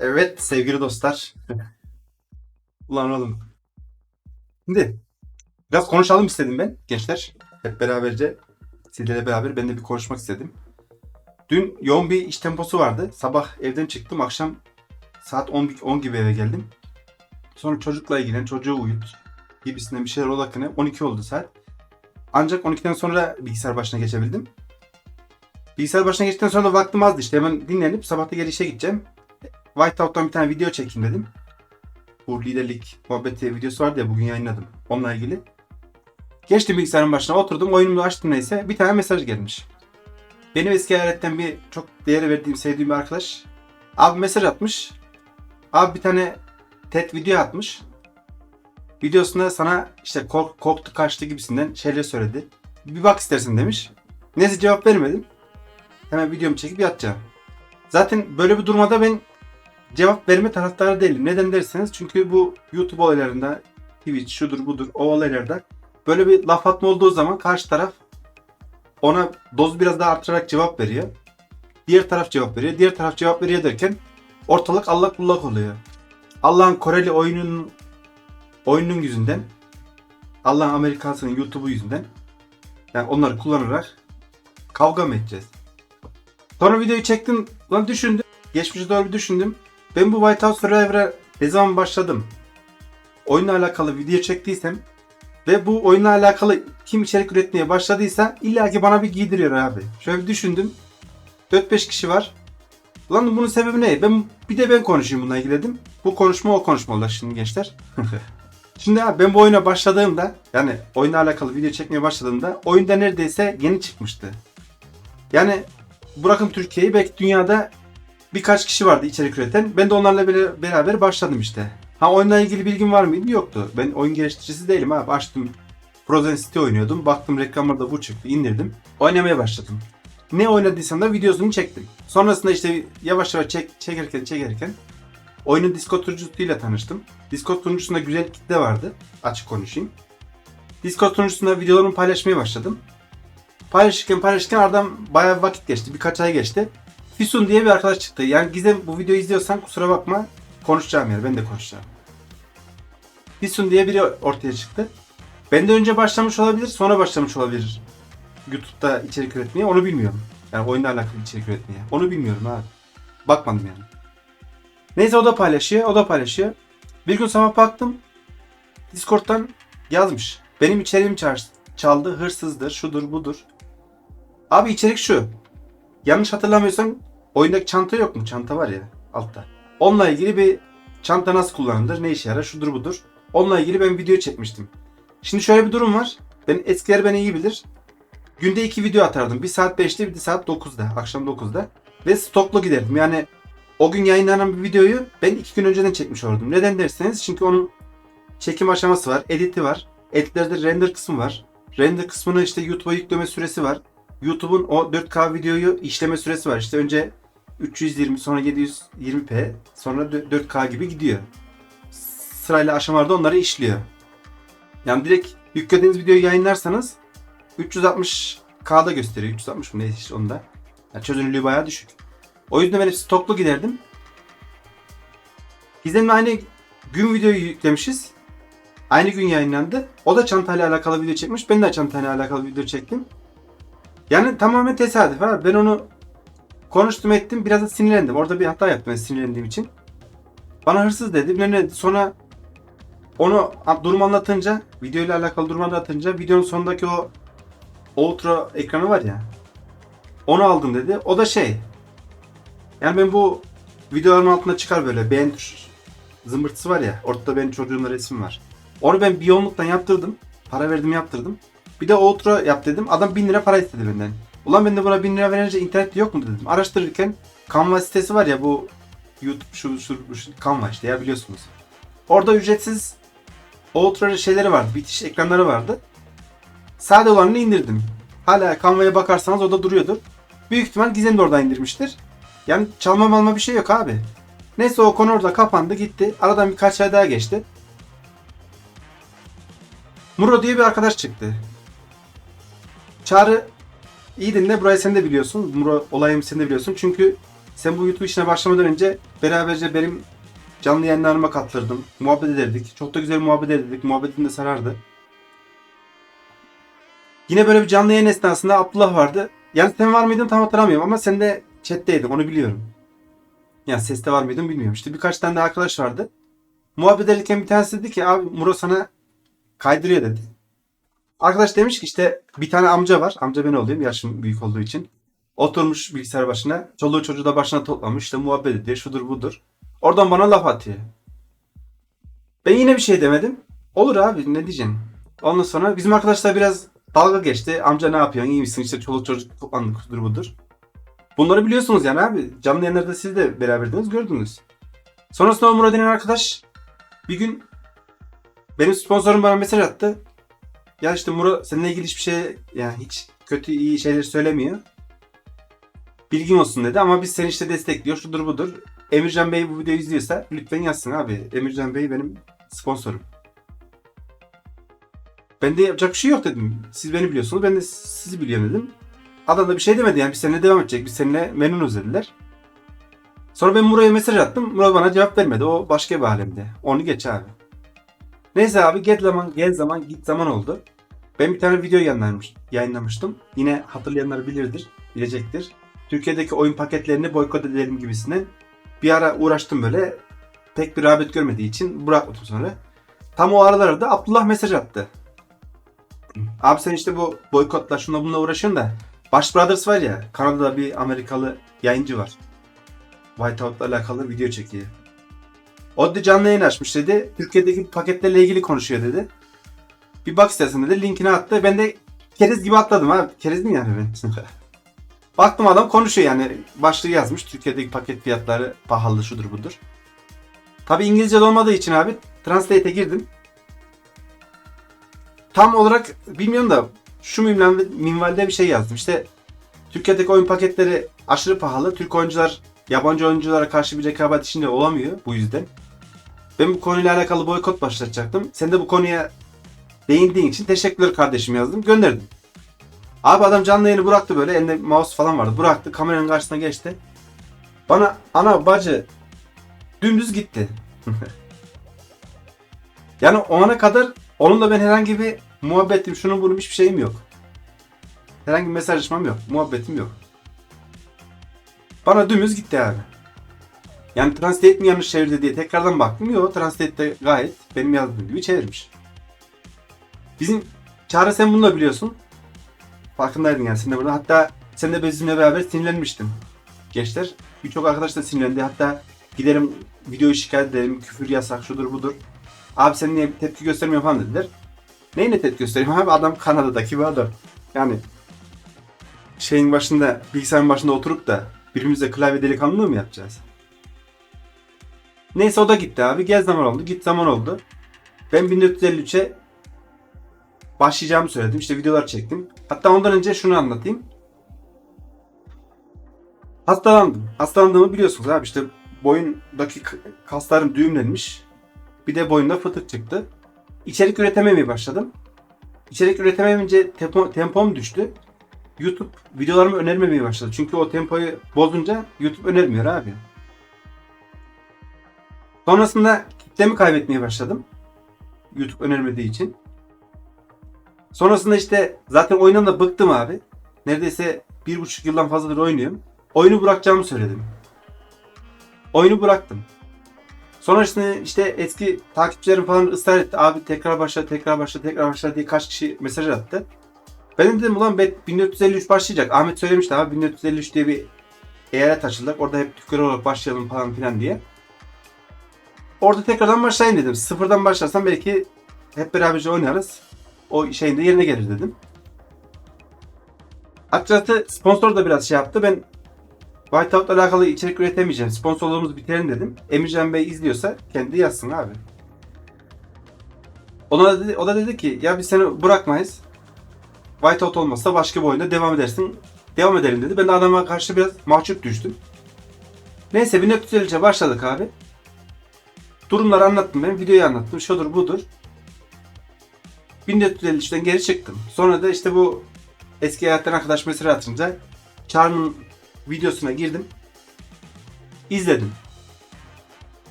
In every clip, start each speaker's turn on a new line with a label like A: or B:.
A: Evet sevgili dostlar. Ulan oğlum. Şimdi biraz konuşalım istedim ben gençler. Hep beraberce sizlerle beraber ben de bir konuşmak istedim. Dün yoğun bir iş temposu vardı. Sabah evden çıktım. Akşam saat 10, 10 gibi eve geldim. Sonra çocukla ilgilen, çocuğu uyut gibisinden bir şeyler olakını 12 oldu saat. Ancak 12'den sonra bilgisayar başına geçebildim. Bilgisayar başına geçtikten sonra da vaktim azdı işte. Hemen dinlenip sabah da geri işe gideceğim. Whiteout'tan bir tane video çekeyim dedim. Bu liderlik muhabbeti videosu vardı ya bugün yayınladım. Onunla ilgili. Geçtim bilgisayarın başına oturdum oyunumu açtım neyse bir tane mesaj gelmiş. Benim eski hayaletten bir çok değer verdiğim sevdiğim bir arkadaş. Abi mesaj atmış. Abi bir tane TED video atmış. Videosunda sana işte kork, korktu kaçtı gibisinden şeyler söyledi. Bir bak istersin demiş. Neyse cevap vermedim. Hemen videomu çekip yatacağım. Zaten böyle bir durumda ben cevap verme taraftarı değilim. Neden derseniz çünkü bu YouTube olaylarında Twitch şudur budur o olaylarda böyle bir laf atma olduğu zaman karşı taraf ona dozu biraz daha artırarak cevap veriyor. Diğer taraf cevap veriyor. Diğer taraf cevap veriyor derken ortalık allak bullak oluyor. Allah'ın Koreli oyunun oyunun yüzünden Allah'ın Amerikasının YouTube'u yüzünden yani onları kullanarak kavga mı edeceğiz? Sonra videoyu çektim. Lan düşündüm. Geçmişe doğru bir düşündüm. Ben bu Whiteout Survivor'a ne zaman başladım? Oyunla alakalı video çektiysem ve bu oyunla alakalı kim içerik üretmeye başladıysa illa ki bana bir giydiriyor abi. Şöyle bir düşündüm. 4-5 kişi var. Lan bunun sebebi ne? Ben bir de ben konuşayım bununla ilgili dedim. Bu konuşma o konuşma oldu şimdi gençler. şimdi abi ben bu oyuna başladığımda yani oyunla alakalı video çekmeye başladığımda oyunda neredeyse yeni çıkmıştı. Yani bırakın Türkiye'yi belki dünyada birkaç kişi vardı içerik üreten. Ben de onlarla beraber başladım işte. Ha oyunla ilgili bilgim var mıydı? Yoktu. Ben oyun geliştiricisi değilim abi. Açtım. Frozen City oynuyordum. Baktım reklamlarda bu çıktı. indirdim. Oynamaya başladım. Ne oynadıysam da videosunu çektim. Sonrasında işte yavaş yavaş çek, çekerken çekerken oyunun Discord sunucusuyla tanıştım. Discord sunucusunda güzel kitle vardı. Açık konuşayım. Discord sunucusunda videolarımı paylaşmaya başladım. Paylaşırken paylaşırken aradan bayağı vakit geçti. Birkaç ay geçti. Fisun diye bir arkadaş çıktı. Yani Gizem bu videoyu izliyorsan kusura bakma. Konuşacağım yani. Ben de konuşacağım. Fisun diye biri ortaya çıktı. Benden önce başlamış olabilir, sonra başlamış olabilir. YouTube'da içerik üretmeye onu bilmiyorum. Yani oyunla alakalı içerik üretmeye. Onu bilmiyorum abi. Bakmadım yani. Neyse o da paylaşıyor, o da paylaşıyor. Bir gün sabah baktım. Discord'dan yazmış. Benim içeriğim çaldı, hırsızdır, şudur budur. Abi içerik şu. Yanlış hatırlamıyorsam oyundaki çanta yok mu? Çanta var ya altta. Onunla ilgili bir çanta nasıl kullanılır, ne işe yarar, şudur budur. Onunla ilgili ben video çekmiştim. Şimdi şöyle bir durum var. Ben eskiler beni iyi bilir. Günde iki video atardım. Bir saat 5'te bir de saat 9'da. Akşam 9'da. Ve stoklu giderdim. Yani o gün yayınlanan bir videoyu ben iki gün önceden çekmiş olurdum. Neden derseniz çünkü onun çekim aşaması var, editi var. Editlerde render kısmı var. Render kısmını işte YouTube'a yükleme süresi var. YouTube'un o 4K videoyu işleme süresi var. İşte önce 320 sonra 720p sonra 4K gibi gidiyor. Sırayla aşamalarda onları işliyor. Yani direkt yüklediğiniz videoyu yayınlarsanız 360K'da gösteriyor. 360 mı neyse işte onda. Yani çözünürlüğü bayağı düşük. O yüzden ben hep stoklu giderdim. Gizem'le aynı gün videoyu yüklemişiz. Aynı gün yayınlandı. O da çantayla alakalı video çekmiş. Ben de çantayla alakalı video çektim. Yani tamamen tesadüf abi. Ben onu konuştum ettim. Biraz da sinirlendim. Orada bir hata yaptım ben sinirlendiğim için. Bana hırsız dedi. Sonra onu durumu anlatınca, videoyla alakalı durumu anlatınca videonun sonundaki o outro ekranı var ya. Onu aldım dedi. O da şey. Yani ben bu videoların altına çıkar böyle beğen zımbırtısı var ya. Ortada benim çocuğumla resim var. Onu ben bir yoğunluktan yaptırdım. Para verdim yaptırdım. Bir de outro yap dedim. Adam 1000 lira para istedi benden. Ulan ben de buna 1000 lira verince internette yok mu dedim. Araştırırken Canva sitesi var ya bu YouTube şu, şu, şu Canva işte ya biliyorsunuz. Orada ücretsiz outro şeyleri vardı. Bitiş ekranları vardı. Sade olanını indirdim. Hala Canva'ya bakarsanız o da duruyordur. Büyük ihtimal Gizem de oradan indirmiştir. Yani çalma malma bir şey yok abi. Neyse o konu orada kapandı gitti. Aradan birkaç ay daha geçti. Muro diye bir arkadaş çıktı. Çağrı iyi dinle burayı sen de biliyorsun. Muro olayım sen de biliyorsun. Çünkü sen bu YouTube işine başlamadan önce beraberce benim canlı yayınlarıma katılırdım. Muhabbet ederdik. Çok da güzel muhabbet ederdik. Muhabbetin de sarardı. Yine böyle bir canlı yayın esnasında Abdullah vardı. Yani sen var mıydın tam hatırlamıyorum ama sen de chat'teydin onu biliyorum. Yani seste var mıydın bilmiyorum. İşte birkaç tane de arkadaş vardı. Muhabbet ederken bir tanesi dedi ki abi Muro sana kaydırıyor dedi. Arkadaş demiş ki işte bir tane amca var. Amca ben olayım yaşım büyük olduğu için. Oturmuş bilgisayar başına. Çoluğu çocuğu da başına toplamış. işte muhabbet ediyor. Şudur budur. Oradan bana laf atıyor. Ben yine bir şey demedim. Olur abi ne diyeceksin. Ondan sonra bizim arkadaşlar biraz dalga geçti. Amca ne yapıyorsun iyi misin işte çoluk çocuk toplandık şudur budur. Bunları biliyorsunuz yani abi. Canlı yayınlarda siz de beraberdiniz gördünüz. Sonrasında o Murat arkadaş bir gün benim sponsorum bana mesaj attı. Ya işte Muro seninle ilgili hiçbir şey yani hiç kötü iyi şeyler söylemiyor. Bilgin olsun dedi ama biz seni işte destekliyor şudur budur. Emircan Bey bu videoyu izliyorsa lütfen yazsın abi. Emircan Bey benim sponsorum. Ben de yapacak bir şey yok dedim. Siz beni biliyorsunuz ben de sizi biliyorum dedim. Adam da bir şey demedi yani biz seninle devam edecek. Biz seninle memnunuz dediler. Sonra ben Murat'a mesaj attım. Murat bana cevap vermedi. O başka bir alemde. Onu geç abi. Neyse abi gel zaman gel zaman git zaman oldu. Ben bir tane video yayınlamış, yayınlamıştım. Yine hatırlayanlar bilirdir, bilecektir. Türkiye'deki oyun paketlerini boykot edelim gibisinden bir ara uğraştım böyle. Pek bir rağbet görmediği için bırakmadım sonra. Tam o aralarda Abdullah mesaj attı. Abi sen işte bu boykotla şunla bununla uğraşıyorsun da Baş Brothers var ya Kanada'da bir Amerikalı yayıncı var. Whiteout'la alakalı video çekiyor. O da canlı yayın açmış dedi. Türkiye'deki paketlerle ilgili konuşuyor dedi. Bir bak istersen dedi. Linkini attı. Ben de keriz gibi atladım ha. Keriz mi yani ben? Baktım adam konuşuyor yani. Başlığı yazmış. Türkiye'deki paket fiyatları pahalı şudur budur. Tabi İngilizce olmadığı için abi Translate'e girdim. Tam olarak bilmiyorum da şu minvalde bir şey yazdım. İşte Türkiye'deki oyun paketleri aşırı pahalı. Türk oyuncular yabancı oyunculara karşı bir rekabet içinde olamıyor bu yüzden. Ben bu konuyla alakalı boykot başlatacaktım. Sen de bu konuya değindiğin için teşekkürler kardeşim yazdım. Gönderdim. Abi adam canlı yayını bıraktı böyle. Elinde mouse falan vardı. Bıraktı. Kameranın karşısına geçti. Bana ana bacı dümdüz gitti. yani o ana kadar onunla ben herhangi bir muhabbetim, şunun bunun hiçbir şeyim yok. Herhangi bir mesajlaşmam yok. Muhabbetim yok. Bana dümdüz gitti abi. Yani translate mi yanlış çevirdi diye tekrardan baktım. Yok translate de gayet benim yazdığım gibi çevirmiş. Bizim Çağrı sen bunu da biliyorsun. Farkındaydın yani sen de burada. Hatta sen de bizimle beraber sinirlenmiştin. Gençler. Birçok arkadaş da sinirlendi. Hatta giderim videoyu şikayet edelim. Küfür yasak şudur budur. Abi sen niye tepki göstermiyor falan dediler. Neyine tepki göstereyim abi adam Kanada'daki bir adam. Yani şeyin başında bilgisayarın başında oturup da birbirimize klavye delikanlılığı mı yapacağız? Neyse o da gitti abi. Gel zaman oldu. Git zaman oldu. Ben 1453'e başlayacağımı söyledim. İşte videolar çektim. Hatta ondan önce şunu anlatayım. Hastalandım. Hastalandığımı biliyorsunuz abi. İşte boyundaki kaslarım düğümlenmiş. Bir de boyunda fıtık çıktı. İçerik üretememeye başladım. İçerik üretemeyince tempo, tempom düştü. YouTube videolarımı önermemeye başladı. Çünkü o tempoyu bozunca YouTube önermiyor abi. Sonrasında kitlemi kaybetmeye başladım. YouTube önermediği için. Sonrasında işte zaten oyundan da bıktım abi. Neredeyse bir buçuk yıldan fazladır oynuyorum. Oyunu bırakacağımı söyledim. Oyunu bıraktım. Sonra işte, eski takipçilerim falan ısrar etti. Abi tekrar başla, tekrar başla, tekrar başla diye kaç kişi mesaj attı. Ben de dedim ulan bet 1453 başlayacak. Ahmet söylemişti abi 1453 diye bir eyalet açılacak. Orada hep Türkler olarak başlayalım falan filan diye. Orada tekrardan başlayayım dedim. Sıfırdan başlarsam belki hep beraberce oynarız. O şeyin de yerine gelir dedim. Açıkçası sponsor da biraz şey yaptı. Ben Whiteout'la alakalı içerik üretemeyeceğim. Sponsorluğumuzu bitirelim dedim. Emircan Bey izliyorsa kendi yazsın abi. Ona dedi, o da dedi ki ya biz seni bırakmayız. Whiteout olmazsa başka bir oyunda devam edersin. Devam edelim dedi. Ben de adama karşı biraz mahcup düştüm. Neyse 1453'e başladık abi. Durumları anlattım ben. Videoyu anlattım. Şudur budur. 1453'ten geri çıktım. Sonra da işte bu eski hayattan arkadaş mesele atınca Charm'ın videosuna girdim. İzledim.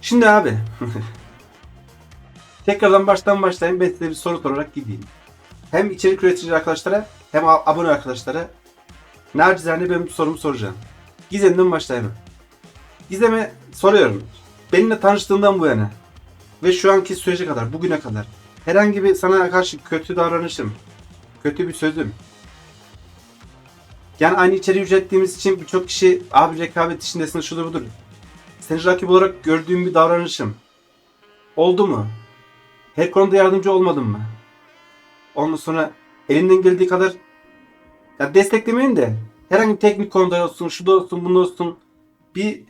A: Şimdi abi. Tekrardan baştan başlayayım. Ben size bir soru sorarak gideyim. Hem içerik üretici arkadaşlara hem abone arkadaşlara nacizane ben bir sorumu soracağım. Gizem'den başlayalım. Gizem'e soruyorum. Benimle tanıştığından bu yana ve şu anki sürece kadar, bugüne kadar herhangi bir sana karşı kötü davranışım, kötü bir sözüm, yani aynı içeriği ürettiğimiz için birçok kişi abi rekabet içindesin şudur budur. Seni rakip olarak gördüğüm bir davranışım. Oldu mu? Her konuda yardımcı olmadım mı? Ondan sonra elinden geldiği kadar ya desteklemeyin de herhangi bir teknik konuda olsun, şu da olsun, bunda olsun bir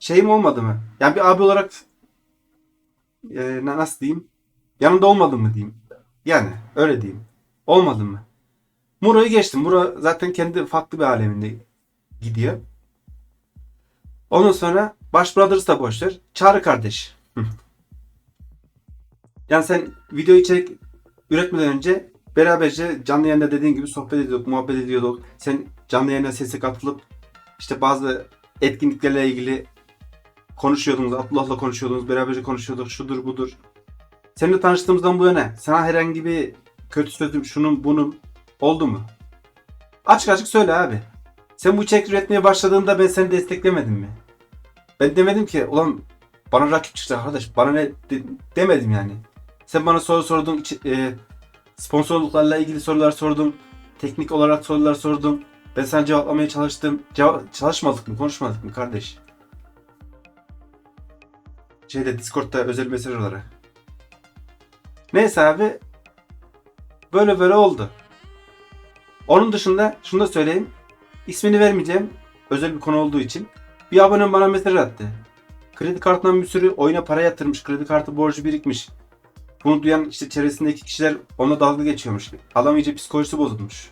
A: şeyim olmadı mı? Yani bir abi olarak e, na- nasıl diyeyim? Yanında olmadım mı diyeyim? Yani öyle diyeyim. Olmadı mı? Muro'yu geçtim. Muro zaten kendi farklı bir aleminde gidiyor. Ondan sonra Baş Brothers da boşver. Çağrı kardeş. Yani sen video içerik üretmeden önce beraberce canlı yayında dediğin gibi sohbet ediyorduk, muhabbet ediyorduk. Sen canlı yayına sesi katılıp işte bazı etkinliklerle ilgili konuşuyordunuz, Abdullah'la konuşuyordunuz, beraberce konuşuyorduk, şudur budur. Seninle tanıştığımızdan bu yana sana herhangi bir kötü sözüm, şunun bunun oldu mu? Açık açık söyle abi. Sen bu içerik üretmeye başladığında ben seni desteklemedim mi? Ben demedim ki ulan bana rakip çıktı arkadaş bana ne de- demedim yani. Sen bana soru sordun, e, sponsorluklarla ilgili sorular sordun, teknik olarak sorular sordum. Ben sana cevaplamaya çalıştım. Cevap, çalışmadık mı, konuşmadık mı kardeş? Şeyde Discord'da özel mesaj olarak. Neyse abi. Böyle böyle oldu. Onun dışında şunu da söyleyeyim. İsmini vermeyeceğim. Özel bir konu olduğu için. Bir abonem bana mesaj attı. Kredi kartından bir sürü oyuna para yatırmış. Kredi kartı borcu birikmiş. Bunu duyan işte çevresindeki kişiler ona dalga geçiyormuş. Adam iyice psikolojisi bozulmuş.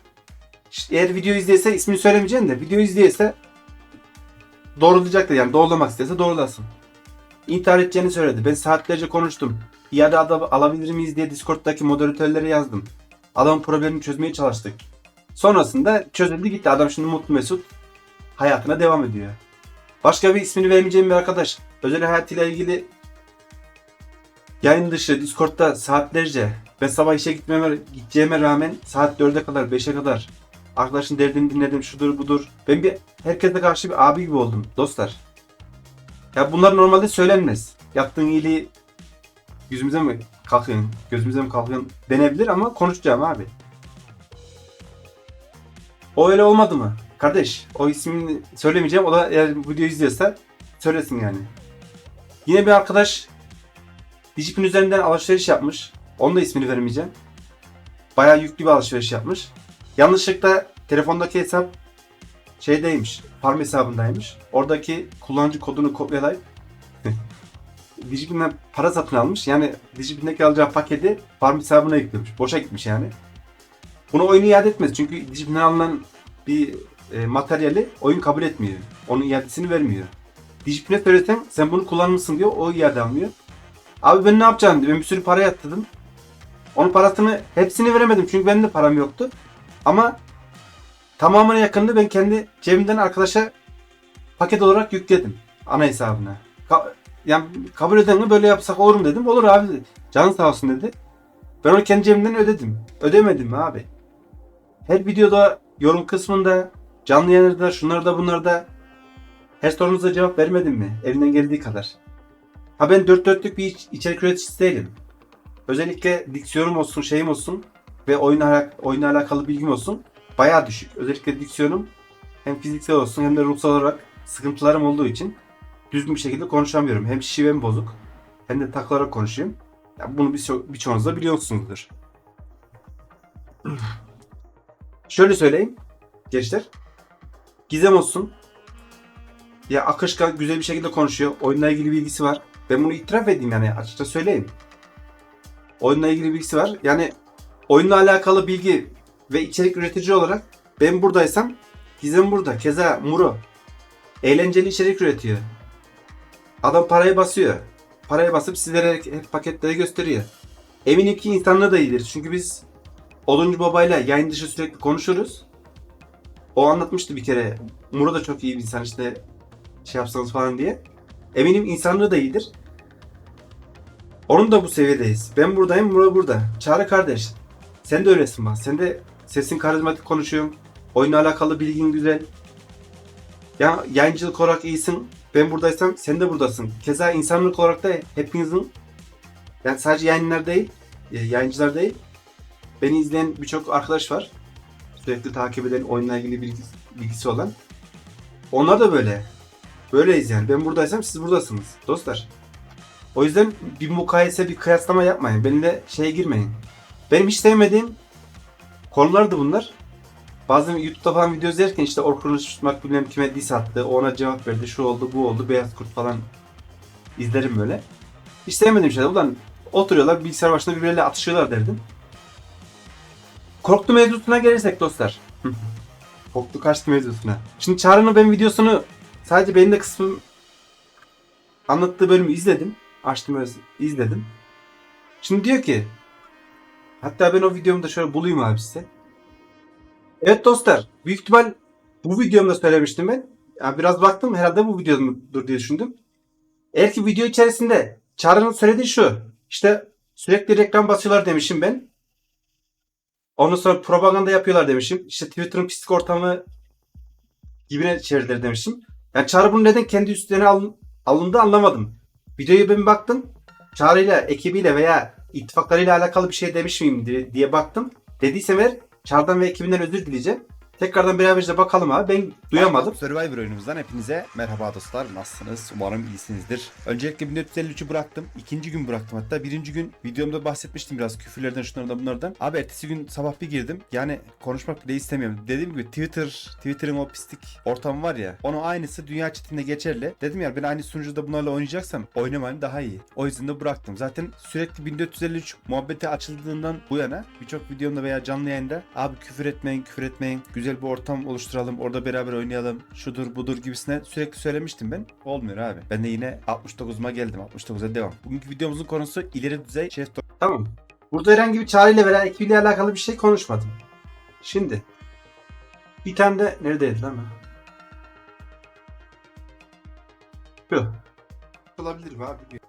A: İşte eğer video izleyse ismini söylemeyeceğim de video izleyse doğrulayacaktır yani doğrulamak istese doğrulasın. İntihar edeceğini söyledi. Ben saatlerce konuştum. İade alabilir miyiz diye Discord'daki moderatörlere yazdım. Adamın problemini çözmeye çalıştık. Sonrasında çözüldü gitti. Adam şimdi mutlu mesut hayatına devam ediyor. Başka bir ismini vermeyeceğim bir arkadaş. Özel hayatıyla ilgili yayın dışı Discord'da saatlerce ben sabah işe gitmeme, gideceğime rağmen saat 4'e kadar 5'e kadar arkadaşın derdini dinledim şudur budur. Ben bir herkese karşı bir abi gibi oldum dostlar. Ya bunlar normalde söylenmez. Yaptığın iyiliği yüzümüze mi kalkıyorsun, gözümüze mi kalkıyorsun denebilir ama konuşacağım abi. O öyle olmadı mı? Kardeş o ismini söylemeyeceğim. O da eğer bu videoyu izliyorsa söylesin yani. Yine bir arkadaş Digipin üzerinden alışveriş yapmış. Onun da ismini vermeyeceğim. Bayağı yüklü bir alışveriş yapmış. Yanlışlıkla telefondaki hesap şeydeymiş. Farm hesabındaymış. Oradaki kullanıcı kodunu kopyalayıp Digipin'den para satın almış. Yani Digipin'deki alacağı paketi farm hesabına yüklemiş. Boşa gitmiş yani. Bunu oyunu iade etmez. Çünkü Digipin'den alınan bir e, materyali oyun kabul etmiyor. Onun iadesini vermiyor. Digipin'e söylesen sen bunu kullanmışsın diyor. O iade almıyor. Abi ben ne yapacağım diyor. Ben bir sürü para yatırdım. Onun parasını hepsini veremedim. Çünkü benim de param yoktu. Ama tamamına yakınını ben kendi cebimden arkadaşa paket olarak yükledim. Ana hesabına. Ka- yani kabul eden mi böyle yapsak olur mu dedim. Olur abi dedi. Canın sağ olsun dedi. Ben onu kendi cebimden ödedim. Ödemedim mi abi? Her videoda yorum kısmında canlı yayınlarda şunlarda bunlarda her sorunuza cevap vermedim mi? Elimden geldiği kadar. Ha ben dört dörtlük bir iç- içerik üreticisi değilim. Özellikle diksiyonum olsun, şeyim olsun ve oyunla, oyunla alakalı bilgim olsun bayağı düşük. Özellikle diksiyonum hem fiziksel olsun hem de ruhsal olarak sıkıntılarım olduğu için düzgün bir şekilde konuşamıyorum. Hem şivem bozuk hem de taklarak konuşuyorum. Ya bunu birço- birçoğunuz da biliyorsunuzdur. Şöyle söyleyeyim gençler. Gizem olsun. Ya akışkan güzel bir şekilde konuşuyor. Oyunla ilgili bilgisi var. Ben bunu itiraf edeyim yani açıkça söyleyeyim. Oyunla ilgili bilgisi var. Yani oyunla alakalı bilgi ve içerik üretici olarak ben buradaysam Gizem burada. Keza Muro. Eğlenceli içerik üretiyor. Adam parayı basıyor. Parayı basıp sizlere hep paketleri gösteriyor. Eminim ki insanlığı da iyidir. Çünkü biz Oduncu Baba'yla yayın dışı sürekli konuşuruz. O anlatmıştı bir kere. Muro da çok iyi bir insan işte. şey yapsanız falan diye. Eminim insanlığı da iyidir. Onun da bu seviyedeyiz. Ben buradayım, Murat burada. Çağrı kardeş. Sen de öylesin bak. Sen de sesin karizmatik konuşuyorsun. Oyunla alakalı bilgin güzel. Ya yayıncılık olarak iyisin. Ben buradaysam sen de buradasın. Keza insanlık olarak da hepinizin yani sadece yayınlar değil, e, yayıncılar değil. Beni izleyen birçok arkadaş var. Sürekli takip eden, oyunla ilgili bilgisi, bilgisi olan. Onlar da böyle. Böyleyiz yani. Ben buradaysam siz buradasınız. Dostlar. O yüzden bir mukayese, bir kıyaslama yapmayın. Benimle şeye girmeyin. Benim hiç sevmediğim konulardı bunlar. Bazen YouTube'da falan video izlerken işte Orkun Işıtmak bilmem kime diss attı. Ona cevap verdi. Şu oldu, bu oldu. Beyaz Kurt falan izlerim böyle. Hiç sevmediğim şeyler. Ulan oturuyorlar bilgisayar başında birbirleriyle atışıyorlar derdim. Korktu mevzusuna gelirsek dostlar. Korktu kaçtı mevzusuna. Şimdi Çağrı'nın ben videosunu sadece benim de kısmım anlattığı bölümü izledim. Açtım öyle izledim. Şimdi diyor ki hatta ben o videomu da şöyle bulayım abi size. Evet dostlar büyük ihtimal bu videomda söylemiştim ben. Yani biraz baktım herhalde bu videodur diye düşündüm. Eğer ki video içerisinde Çağrı'nın söylediği şu. İşte sürekli reklam basıyorlar demişim ben. Ondan sonra propaganda yapıyorlar demişim. İşte Twitter'ın pislik ortamı gibine çevirdiler demişim. Yani Çağrı bunu neden kendi üstlerine alın, alındı anlamadım. Videoya ben baktım. Çağrı'yla, ekibiyle veya ittifaklarıyla alakalı bir şey demiş miyim diye, baktım. Dediysem eğer Çağrı'dan ve ekibinden özür dileyeceğim. Tekrardan beraberce bakalım abi. Ben duyamadım.
B: Survivor oyunumuzdan hepinize merhaba dostlar. Nasılsınız? Umarım iyisinizdir. Öncelikle 1453'ü bıraktım. İkinci gün bıraktım hatta. Birinci gün videomda bahsetmiştim biraz küfürlerden şunlardan bunlardan. Abi ertesi gün sabah bir girdim. Yani konuşmak bile istemiyorum. Dediğim gibi Twitter, Twitter'ın o pislik ortamı var ya. Onun aynısı dünya chatinde geçerli. Dedim ya ben aynı sunucuda bunlarla oynayacaksam oynamayayım daha iyi. O yüzden de bıraktım. Zaten sürekli 1453 muhabbeti açıldığından bu yana birçok videomda veya canlı yayında abi küfür etmeyin, küfür etmeyin. Güzel bir ortam oluşturalım. Orada beraber oynayalım. Şudur budur gibisine sürekli söylemiştim ben. Olmuyor abi. Ben de yine 69'uma geldim. 69'a devam. Bugünkü videomuzun konusu ileri düzey şef
A: Tamam. Burada herhangi bir çağrıyla veya ekibiyle alakalı bir şey konuşmadım. Şimdi. Bir tane de neredeydi lan? o? Şu.
B: olabilir mi abi?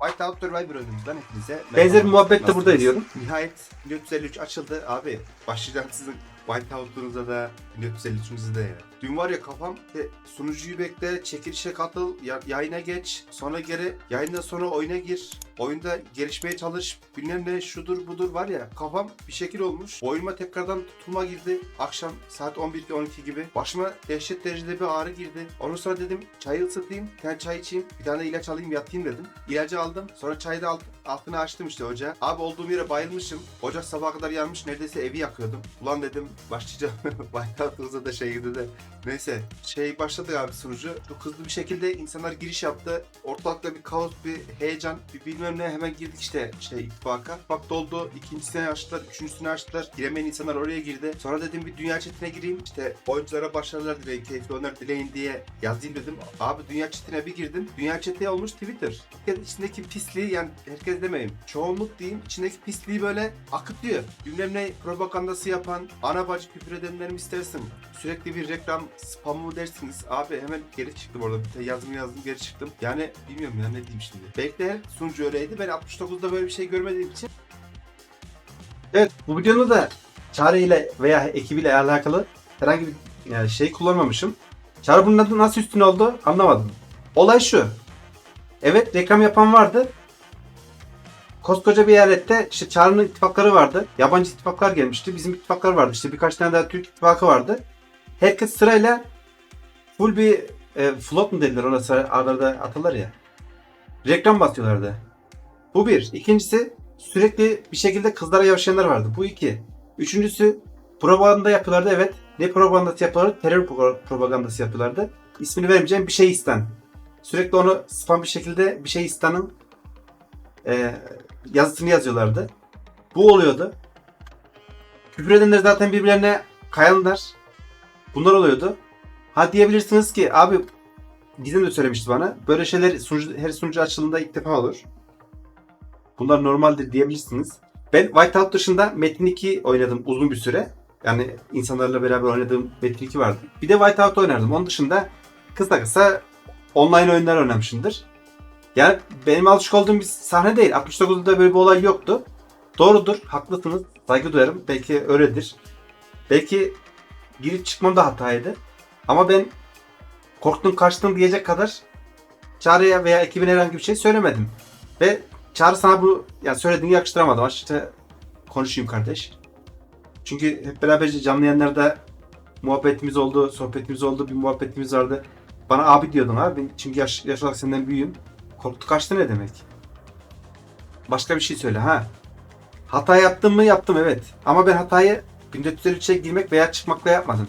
B: Whiteout Survivor oyunumuzdan hepinize
A: Benzer bir muhabbet de burada ediyorum.
B: Nihayet 1453 açıldı abi. Başlayacağım sizin Whiteout'unuza da 1453'ünüze de ya. Dün var ya kafam e, sunucuyu bekle, çekilişe katıl, ya- yayına geç, sonra geri yayından sonra oyuna gir. Oyunda gelişmeye çalış, bilmem ne şudur budur var ya kafam bir şekil olmuş. Oyunuma tekrardan tutulma girdi. Akşam saat 11-12 gibi. Başıma dehşet derecede bir ağrı girdi. Ondan sonra dedim çayı ısıtayım, bir tane çay içeyim, bir tane ilaç alayım yatayım dedim. İlacı aldım. Sonra çayı da alt, altına açtım işte ocağa. Abi olduğum yere bayılmışım. Ocak sabaha kadar yanmış. Neredeyse evi yakıyordum. Ulan dedim başlayacağım. Bayraktığımızda da gibi de. Neyse şey başladı abi sunucu. Çok hızlı bir şekilde insanlar giriş yaptı. Ortalıkta bir kaos, bir heyecan, bir bilmem ne hemen girdik işte şey ittifaka. Bak doldu. ikincisini açtılar, üçüncüsünü açtılar. Giremeyen insanlar oraya girdi. Sonra dedim bir dünya chatine gireyim. İşte oyunculara başarılar dileyin, keyifli oyunlar dileyin diye yazayım dedim. Abi dünya chatine bir girdim. Dünya chatine olmuş Twitter. Herkes içindeki pisliği yani herkes demeyeyim. Çoğunluk diyeyim. içindeki pisliği böyle akıtıyor. Bilmem ne propagandası yapan, ana bacı küfür edenler mi istersin? Sürekli bir reklam spamı mı dersiniz? Abi hemen geri çıktım orada. Bir de yazımı yazdım geri çıktım. Yani bilmiyorum ya ne diyeyim şimdi. Her sunucu öyleydi. Ben 69'da böyle bir şey görmediğim için
A: Evet bu videoda da Çağrı ile veya ekibiyle alakalı herhangi bir yani şey kullanmamışım. Çağrı bunun adı nasıl üstün oldu anlamadım. Olay şu. Evet reklam yapan vardı. Koskoca bir eyalette işte Çağrı'nın ittifakları vardı. Yabancı ittifaklar gelmişti. Bizim ittifaklar vardı. İşte birkaç tane daha Türk ittifakı vardı. Herkes sırayla full bir e, flop mu dediler ona arada atılır ya. Reklam basıyorlardı. Bu bir. İkincisi sürekli bir şekilde kızlara yavşayanlar vardı. Bu iki. Üçüncüsü propaganda yapıyorlardı evet. Ne propagandası yapıyorlardı? Terör pro- propagandası yapıyorlardı. İsmini vermeyeceğim bir şey istan. Sürekli onu spam bir şekilde bir şey istanın e, yazısını yazıyorlardı. Bu oluyordu. Küfür edenler zaten birbirlerine kayanlar. Bunlar oluyordu. Ha diyebilirsiniz ki abi Gizem de söylemişti bana. Böyle şeyler sunucu, her sunucu açıldığında ilk defa olur. Bunlar normaldir diyebilirsiniz. Ben Whiteout dışında Metin 2 oynadım uzun bir süre. Yani insanlarla beraber oynadığım Metin 2 vardı. Bir de Whiteout oynardım. Onun dışında kısa kısa online oyunlar oynamışımdır. Yani benim alışık olduğum bir sahne değil. 69'da böyle bir olay yoktu. Doğrudur, haklısınız. Saygı duyarım. Belki öyledir. Belki girip çıkmam da hataydı. Ama ben korktum kaçtım diyecek kadar Çağrı'ya veya ekibine herhangi bir şey söylemedim. Ve Çağrı sana bu yani söylediğini yakıştıramadım. Açıkça konuşayım kardeş. Çünkü hep beraberce canlı yayınlarda muhabbetimiz oldu, sohbetimiz oldu, bir muhabbetimiz vardı. Bana abi diyordun abi. Çünkü yaş, yaş olarak senden büyüğüm. Korktu kaçtı ne demek? Başka bir şey söyle ha. Hata yaptım mı? Yaptım evet. Ama ben hatayı 1453'e girmek veya çıkmakla yapmadım.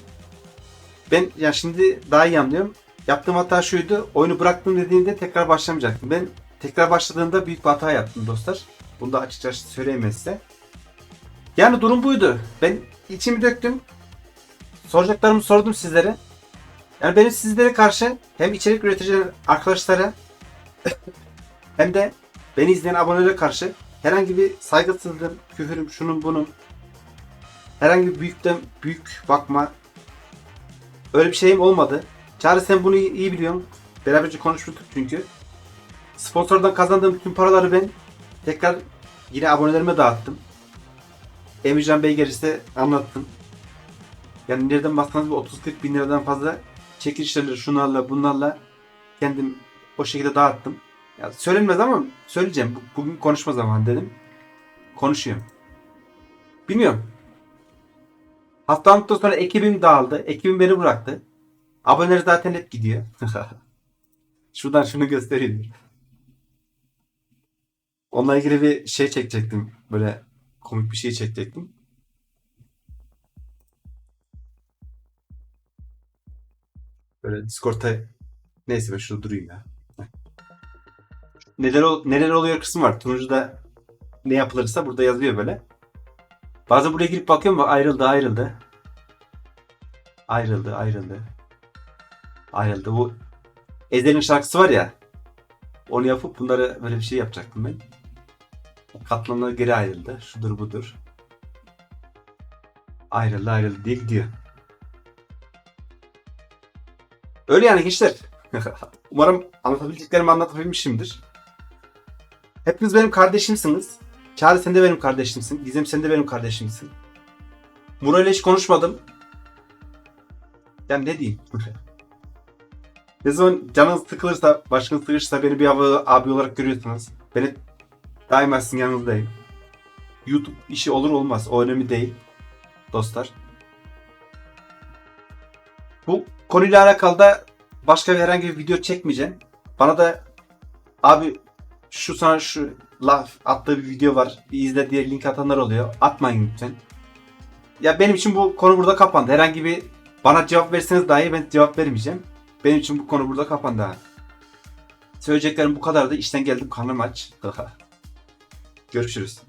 A: Ben ya şimdi daha iyi anlıyorum. Yaptığım hata şuydu. Oyunu bıraktım dediğinde tekrar başlamayacaktım. Ben tekrar başladığımda büyük bir hata yaptım dostlar. Bunu da açıkçası söyleyeyim size. Yani durum buydu. Ben içimi döktüm. Soracaklarımı sordum sizlere. Yani benim sizlere karşı hem içerik üretici arkadaşlara hem de beni izleyen abonelere karşı herhangi bir saygısızlığım, küfürüm, şunun bunun herhangi bir büyükten büyük bakma öyle bir şeyim olmadı. Çağrı sen bunu iyi, biliyorsun. Beraberce konuşmuştuk çünkü. Sponsordan kazandığım bütün paraları ben tekrar yine abonelerime dağıttım. Emircan Bey gerisi anlattım. Yani nereden baksanız bir 30-40 bin liradan fazla çekilişlerle şunlarla bunlarla kendim o şekilde dağıttım. Ya söylenmez ama söyleyeceğim. Bu- Bugün konuşma zamanı dedim. Konuşuyorum. Bilmiyorum. Hastalıktan sonra ekibim dağıldı. Ekibim beni bıraktı. Aboneler zaten hep gidiyor. Şuradan şunu göstereyim. Onunla ilgili bir şey çekecektim. Böyle komik bir şey çekecektim. Böyle Discord'ta neyse ben şurada durayım ya. Neler, ol- neler oluyor kısmı var. Turuncuda ne yapılırsa burada yazıyor böyle. Bazen buraya girip bakıyorum bak ayrıldı ayrıldı. Ayrıldı ayrıldı. Ayrıldı. Bu Ezel'in şarkısı var ya. Onu yapıp bunları böyle bir şey yapacaktım ben. Katlanlar geri ayrıldı. Şudur budur. Ayrıldı ayrıldı diye gidiyor. Öyle yani gençler. Umarım anlatabileceklerimi anlatabilmişimdir. Hepiniz benim kardeşimsiniz. Çağrı sen de benim kardeşimsin. Gizem sen de benim kardeşimsin. Murat ile hiç konuşmadım. Yani ne diyeyim? ne zaman canınız sıkılırsa, başınız sıkışırsa beni bir abi, abi olarak görüyorsunuz. Beni daima sizin yanınızdayım. YouTube işi olur olmaz. O önemli değil. Dostlar. Bu konuyla alakalı da başka bir herhangi bir video çekmeyeceğim. Bana da abi şu sana şu laf attığı bir video var. Bir izle diye link atanlar oluyor. Atmayın lütfen. Ya benim için bu konu burada kapandı. Herhangi bir bana cevap verseniz dahi ben cevap vermeyeceğim. Benim için bu konu burada kapandı. ha. Söyleyeceklerim bu kadardı. İşten geldim karnım aç. Görüşürüz.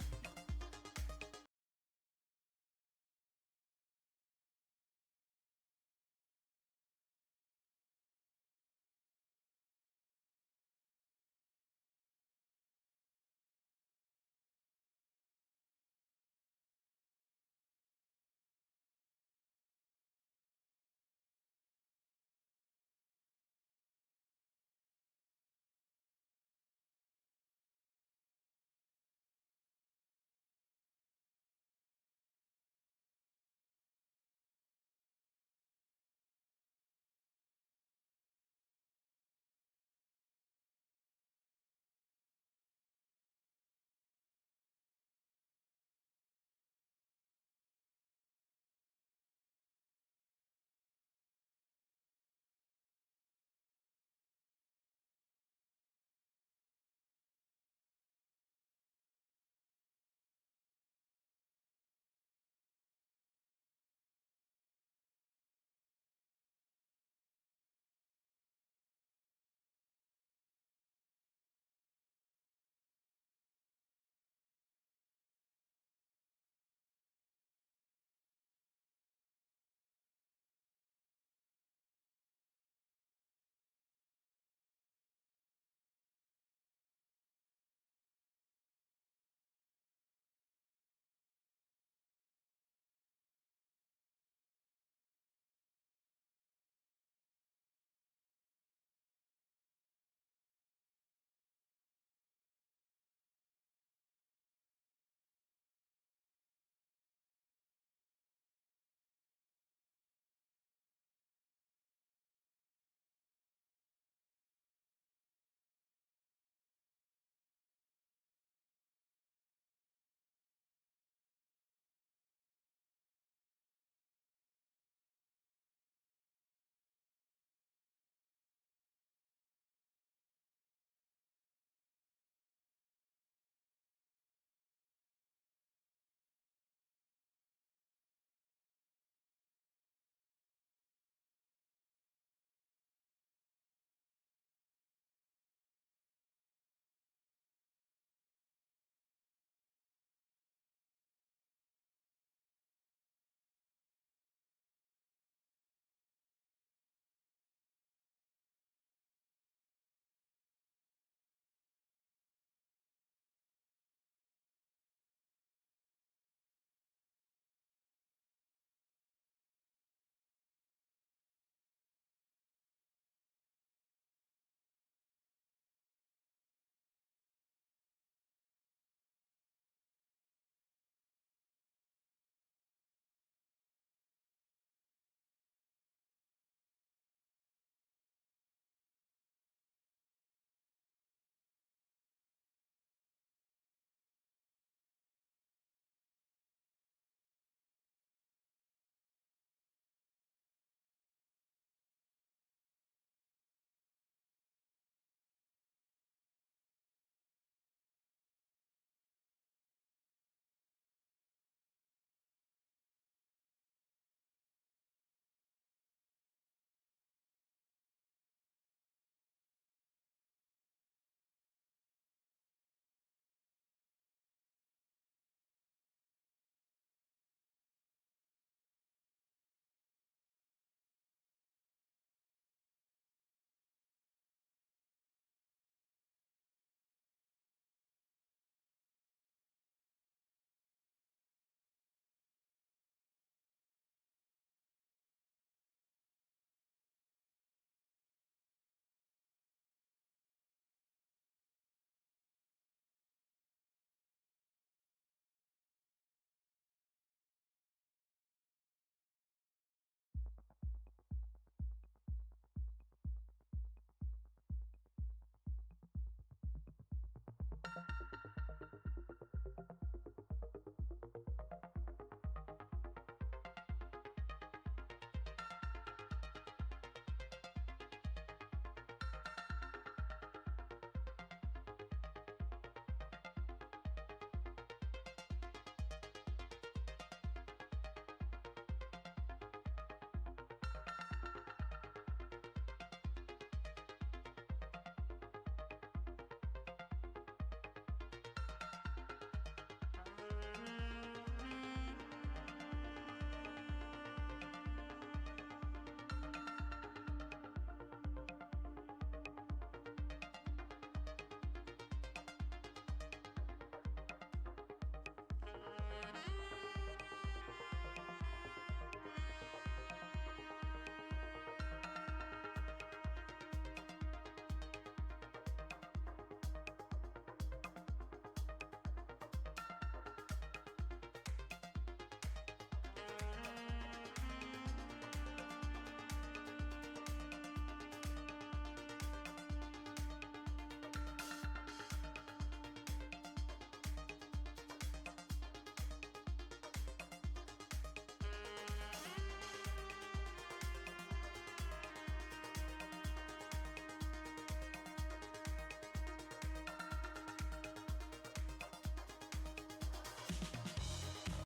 A: Thank you.